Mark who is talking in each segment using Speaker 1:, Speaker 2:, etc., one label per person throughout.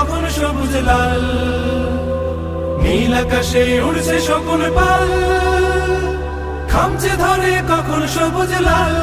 Speaker 1: কখন সবুজ লাল। নীল আকাশে উড়ছে শকুন পাল। খামছে ধরে কখন সবুজ লাল।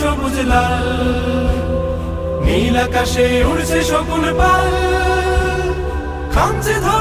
Speaker 1: সবুজ লাল। নীল আকাশে উড়ছে শকুন পাল। খামছে ধরে